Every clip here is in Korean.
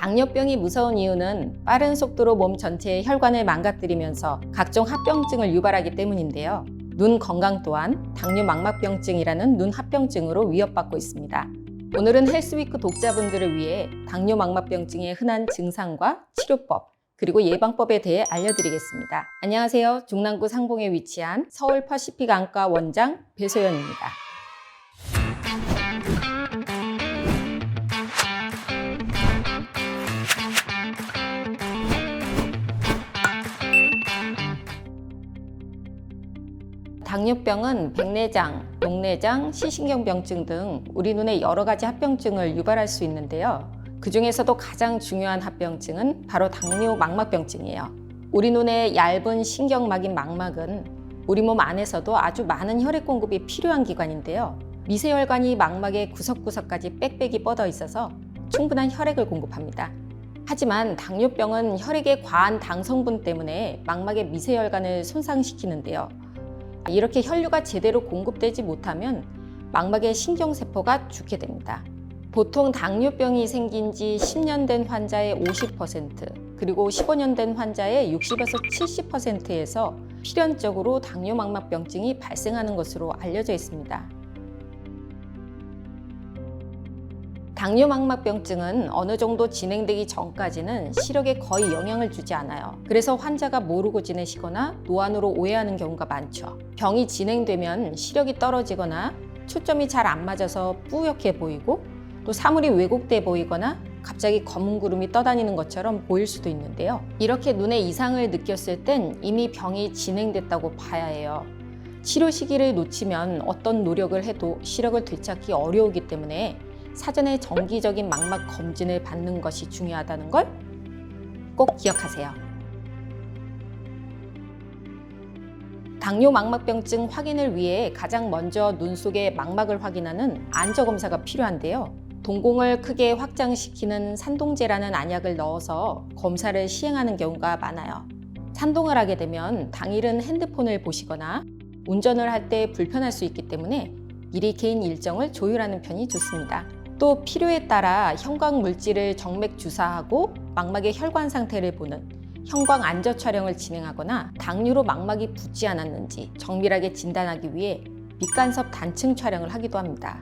당뇨병이 무서운 이유는 빠른 속도로 몸 전체의 혈관을 망가뜨리면서 각종 합병증을 유발하기 때문인데요. 눈 건강 또한 당뇨 망막병증이라는 눈 합병증으로 위협받고 있습니다. 오늘은 헬스위크 독자분들을 위해 당뇨 망막병증의 흔한 증상과 치료법, 그리고 예방법에 대해 알려드리겠습니다. 안녕하세요. 중랑구 상봉에 위치한 서울 퍼시픽 안과 원장 배소연입니다. 당뇨병은 백내장, 녹내장, 시신경병증 등 우리 눈의 여러 가지 합병증을 유발할 수 있는데요. 그 중에서도 가장 중요한 합병증은 바로 당뇨 망막병증이에요. 우리 눈의 얇은 신경막인 망막은 우리 몸 안에서도 아주 많은 혈액 공급이 필요한 기관인데요. 미세혈관이 망막의 구석구석까지 빽빽이 뻗어 있어서 충분한 혈액을 공급합니다. 하지만 당뇨병은 혈액의 과한 당 성분 때문에 망막의 미세혈관을 손상시키는데요. 이렇게 혈류가 제대로 공급되지 못하면 망막의 신경세포가 죽게 됩니다. 보통 당뇨병이 생긴 지 10년 된 환자의 50%, 그리고 15년 된 환자의 60에서 70%에서 필연적으로 당뇨 망막병증이 발생하는 것으로 알려져 있습니다. 당뇨 망막병증은 어느 정도 진행되기 전까지는 시력에 거의 영향을 주지 않아요. 그래서 환자가 모르고 지내시거나 노안으로 오해하는 경우가 많죠. 병이 진행되면 시력이 떨어지거나 초점이 잘 안 맞아서 뿌옇게 보이고 또 사물이 왜곡돼 보이거나 갑자기 검은 구름이 떠다니는 것처럼 보일 수도 있는데요. 이렇게 눈에 이상을 느꼈을 땐 이미 병이 진행됐다고 봐야 해요. 치료 시기를 놓치면 어떤 노력을 해도 시력을 되찾기 어려우기 때문에 사전에 정기적인 망막 검진을 받는 것이 중요하다는 걸 꼭 기억하세요. 당뇨 망막병증 확인을 위해 가장 먼저 눈 속의 망막을 확인하는 안저 검사가 필요한데요. 동공을 크게 확장시키는 산동제라는 안약을 넣어서 검사를 시행하는 경우가 많아요. 산동을 하게 되면 당일은 핸드폰을 보시거나 운전을 할 때 불편할 수 있기 때문에 미리 개인 일정을 조율하는 편이 좋습니다. 또 필요에 따라 형광 물질을 정맥 주사하고 망막의 혈관 상태를 보는 형광 안저 촬영을 진행하거나 당류로 망막이 붓지 않았는지 정밀하게 진단하기 위해 밑간섭 단층 촬영을 하기도 합니다.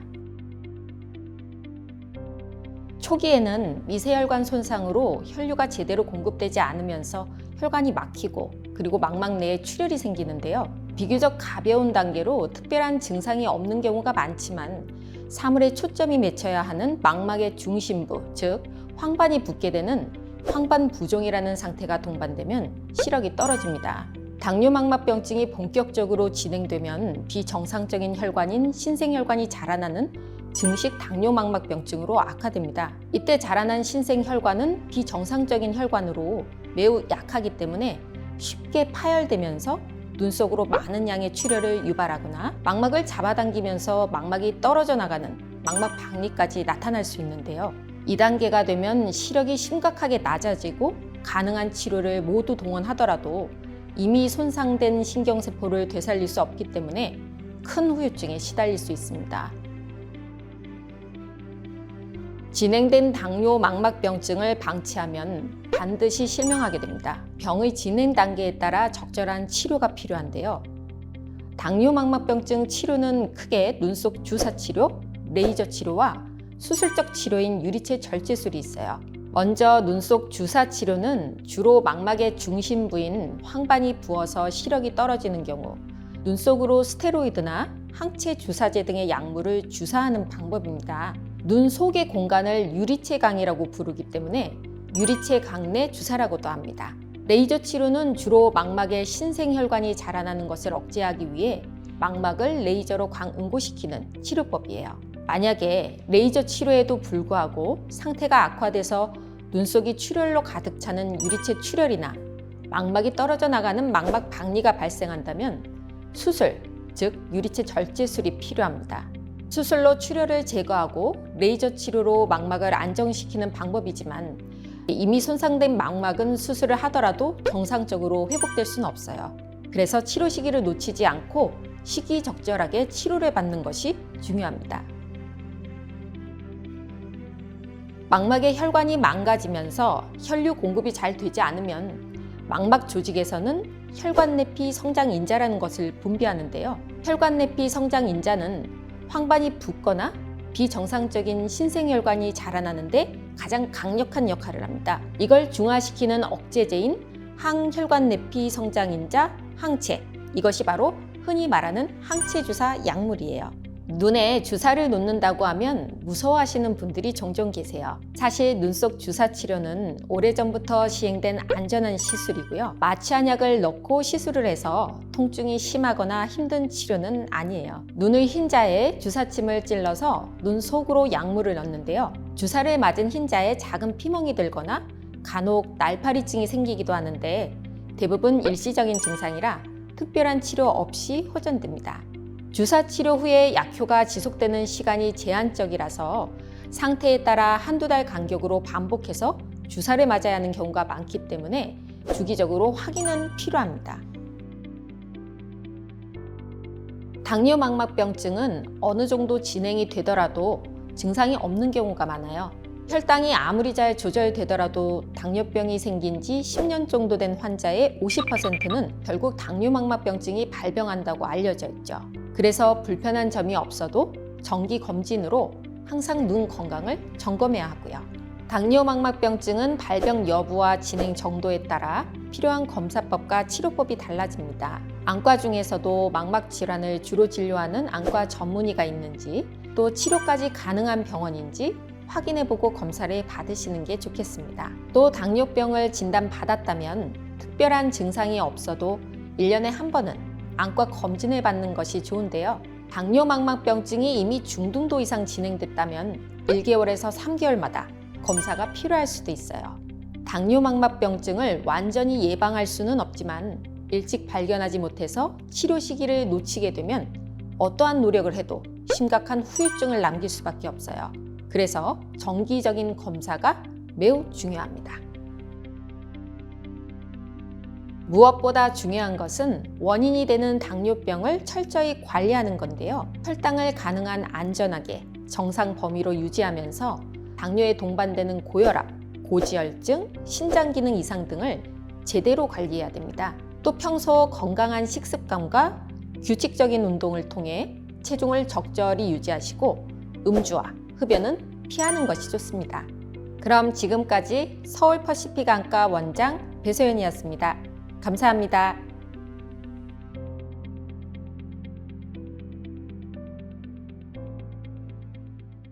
초기에는 미세혈관 손상으로 혈류가 제대로 공급되지 않으면서 혈관이 막히고 그리고 망막 내에 출혈이 생기는데요. 비교적 가벼운 단계로 특별한 증상이 없는 경우가 많지만 사물에 초점이 맺혀야 하는 망막의 중심부, 즉 황반이 붓게 되는 황반 부종이라는 상태가 동반되면 시력이 떨어집니다. 당뇨망막병증이 본격적으로 진행되면 비정상적인 혈관인 신생혈관이 자라나는 증식 당뇨망막병증으로 악화됩니다. 이때 자라난 신생혈관은 비정상적인 혈관으로 매우 약하기 때문에 쉽게 파열되면서 눈 속으로 많은 양의 출혈을 유발하거나 망막을 잡아당기면서 망막이 떨어져 나가는 망막 박리까지 나타날 수 있는데요. 2단계가 되면 시력이 심각하게 낮아지고 가능한 치료를 모두 동원하더라도 이미 손상된 신경세포를 되살릴 수 없기 때문에 큰 후유증에 시달릴 수 있습니다. 진행된 당뇨 망막병증을 방치하면 반드시 실명하게 됩니다. 병의 진행 단계에 따라 적절한 치료가 필요한데요. 당뇨 망막병증 치료는 크게 눈 속 주사 치료, 레이저 치료와 수술적 치료인 유리체 절제술이 있어요. 먼저 눈 속 주사 치료는 주로 망막의 중심 부인 황반이 부어서 시력이 떨어지는 경우 눈 속으로 스테로이드나 항체 주사제 등의 약물을 주사하는 방법입니다. 눈 속의 공간을 유리체강이라고 부르기 때문에 유리체강 내 주사라고도 합니다. 레이저 치료는 주로 망막에 신생혈관이 자라나는 것을 억제하기 위해 망막을 레이저로 광응고시키는 치료법이에요. 만약에 레이저 치료에도 불구하고 상태가 악화돼서 눈 속이 출혈로 가득 차는 유리체 출혈이나 망막이 떨어져 나가는 망막 박리가 발생한다면 수술, 즉 유리체 절제술이 필요합니다. 수술로 출혈을 제거하고 레이저 치료로 망막을 안정시키는 방법이지만 이미 손상된 망막은 수술을 하더라도 정상적으로 회복될 수는 없어요. 그래서 치료 시기를 놓치지 않고 시기적절하게 치료를 받는 것이 중요합니다. 망막의 혈관이 망가지면서 혈류 공급이 잘 되지 않으면 망막 조직에서는 혈관 내피 성장 인자라는 것을 분비하는데요. 혈관 내피 성장 인자는 황반이 붓거나 비정상적인 신생혈관이 자라나는데 가장 강력한 역할을 합니다. 이걸 중화시키는 억제제인 항혈관 내피 성장 인자 항체. 이것이 바로 흔히 말하는 항체 주사 약물이에요. 눈에 주사를 놓는다고 하면 무서워하시는 분들이 종종 계세요. 사실 눈 속 주사 치료는 오래전부터 시행된 안전한 시술이고요. 마취한약을 넣고 시술을 해서 통증이 심하거나 힘든 치료는 아니에요. 눈의 흰자에 주사침을 찔러서 눈 속으로 약물을 넣는데요. 주사를 맞은 흰자에 작은 피멍이 들거나 간혹 날파리증이 생기기도 하는데 대부분 일시적인 증상이라 특별한 치료 없이 호전됩니다. 주사 치료 후에 약효가 지속되는 시간이 제한적이라서 상태에 따라 한두 달 간격으로 반복해서 주사를 맞아야 하는 경우가 많기 때문에 주기적으로 확인은 필요합니다. 당뇨 망막병증은 어느 정도 진행이 되더라도 증상이 없는 경우가 많아요. 혈당이 아무리 잘 조절되더라도 당뇨병이 생긴 지 10년 정도 된 환자의 50%는 결국 당뇨망막병증이 발병한다고 알려져 있죠. 그래서 불편한 점이 없어도 정기 검진으로 항상 눈 건강을 점검해야 하고요. 당뇨망막병증은 발병 여부와 진행 정도에 따라 필요한 검사법과 치료법이 달라집니다. 안과 중에서도 망막 질환을 주로 진료하는 안과 전문의가 있는지 또 치료까지 가능한 병원인지 확인해보고 검사를 받으시는 게 좋겠습니다. 또 당뇨병을 진단받았다면 특별한 증상이 없어도 1년에 한 번은 안과 검진을 받는 것이 좋은데요. 당뇨망막병증이 이미 중등도 이상 진행됐다면 1개월에서 3개월마다 검사가 필요할 수도 있어요. 당뇨망막병증을 완전히 예방할 수는 없지만 일찍 발견하지 못해서 치료 시기를 놓치게 되면 어떠한 노력을 해도 심각한 후유증을 남길 수밖에 없어요. 그래서 정기적인 검사가 매우 중요합니다. 무엇보다 중요한 것은 원인이 되는 당뇨병을 철저히 관리하는 건데요. 혈당을 가능한 안전하게 정상 범위로 유지하면서 당뇨에 동반되는 고혈압, 고지혈증, 신장 기능 이상 등을 제대로 관리해야 됩니다. 또 평소 건강한 식습관과 규칙적인 운동을 통해 체중을 적절히 유지하시고 음주와 흡연은 피하는 것이 좋습니다. 그럼 지금까지 서울 퍼시픽 안과 원장 배소연이었습니다. 감사합니다.